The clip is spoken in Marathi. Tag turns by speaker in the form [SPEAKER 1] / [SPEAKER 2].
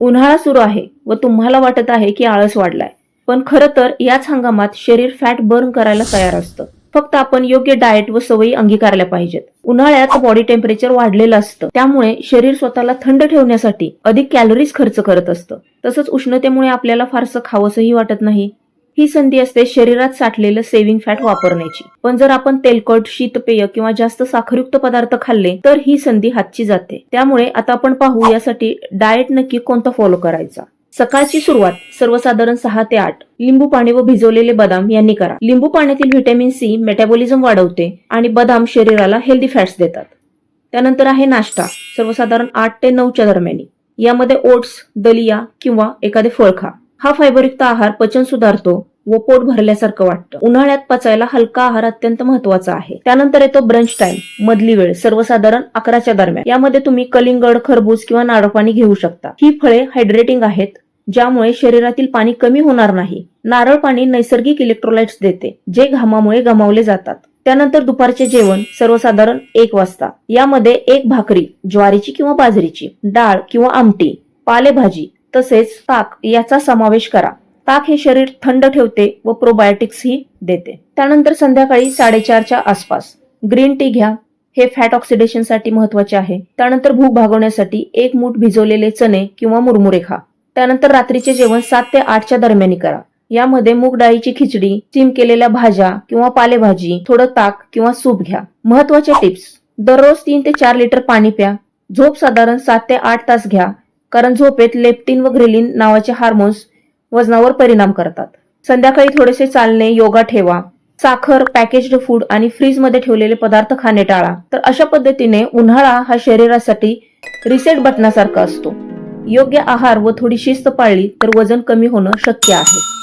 [SPEAKER 1] उन्हाळा सुरू आहे व तुम्हाला वाटत आहे की आळस वाढलाय. पण खरं तर याच हंगामात शरीर फॅट बर्न करायला तयार असतं. फक्त आपण योग्य डाएट व सवयी अंगीकारल्या पाहिजेत. उन्हाळ्यात बॉडी टेम्परेचर वाढलेलं असतं. त्यामुळे शरीर स्वतःला थंड ठेवण्यासाठी अधिक कॅलरीज खर्च करत असतं. तसंच उष्णतेमुळे आपल्याला फारसं खावंसंही वाटत नाही. ही संधी असते शरीरात साठलेलं सेव्हिंग फॅट वापरण्याची. पण जर आपण तेलकट शीतपेय किंवा जास्त साखरयुक्त पदार्थ खाल्ले तर ही संधी हातची जाते. त्यामुळे आता आपण पाहू यासाठी डाएट नक्की कोणता फॉलो करायचा? सकाळची सुरुवात सर्वसाधारण सहा ते आठ. लिंबू पाणी व भिजवलेले बदाम यांनी करा. लिंबू पाण्यातील व्हिटॅमिन सी मेटाबॉलिझम वाढवते आणि बदाम शरीराला हेल्दी फॅट्स देतात. त्यानंतर आहे नाश्ता सर्वसाधारण आठ ते नऊच्या दरम्यान. यामध्ये ओट्स दलिया किंवा एखादे फळ खा. हा फायबरयुक्त आहार पचन सुधारतो व पोट भरल्यासारखं वाटतं. उन्हाळ्यात पचायला हलका आहार अत्यंत महत्त्वाचा आहे. त्यानंतर येतो ब्रंच टाइम मधली वेळ सर्वसाधारण अकराच्या दरम्यान. यामध्ये तुम्ही कलिंगड खरबूज किंवा नारळ पाणी घेऊ शकता. ही फळे हायड्रेटिंग आहेत ज्यामुळे शरीरातील पाणी कमी होणार नाही. नारळ पाणी नैसर्गिक इलेक्ट्रोलाइट्स देते जे घामामुळे गमावले जातात. त्यानंतर दुपारचे जेवण सर्वसाधारण एक वाजता. यामध्ये एक भाकरी ज्वारीची किंवा बाजरीची डाळ किंवा आमटी पालेभाजी तसेच ताक याचा समावेश करा. ताक हे शरीर थंड ठेवते व प्रोबायोटिक्स ही देते. त्यानंतर संध्याकाळी साडेचारच्या आसपास ग्रीन टी घ्या. हे फॅट ऑक्सिडेशनसाठी महत्त्वाचे आहे. त्यानंतर भूक भागवण्यासाठी एक मूठ भिजवलेले चणे किंवा मुरमुरे खा. त्यानंतर रात्रीचे जेवण सात ते आठच्या दरम्यान करा. यामध्ये मूग डाळीची खिचडी स्टीम केलेल्या भाज्या किंवा पालेभाजी थोडं ताक किंवा सूप घ्या. महत्त्वाच्या टिप्स दररोज तीन ते चार लिटर पाणी प्या. झोप साधारण सात ते आठ तास घ्या. कारण झोपेत लेप्टिन व ग्रेलिन नावाचे हार्मोन्स वजनावर परिणाम करतात. संध्याकाळी थोडेसे चालणे योगा ठेवा साखर पॅकेज्ड फूड आणि फ्रीजमध्ये ठेवलेले पदार्थ खाणे टाळा. तर अशा पद्धतीने उन्हाळा हा शरीरासाठी रिसेट बटनासारखा असतो. योग्य आहार व थोडी शिस्त पाळली तर वजन कमी होणं शक्य आहे.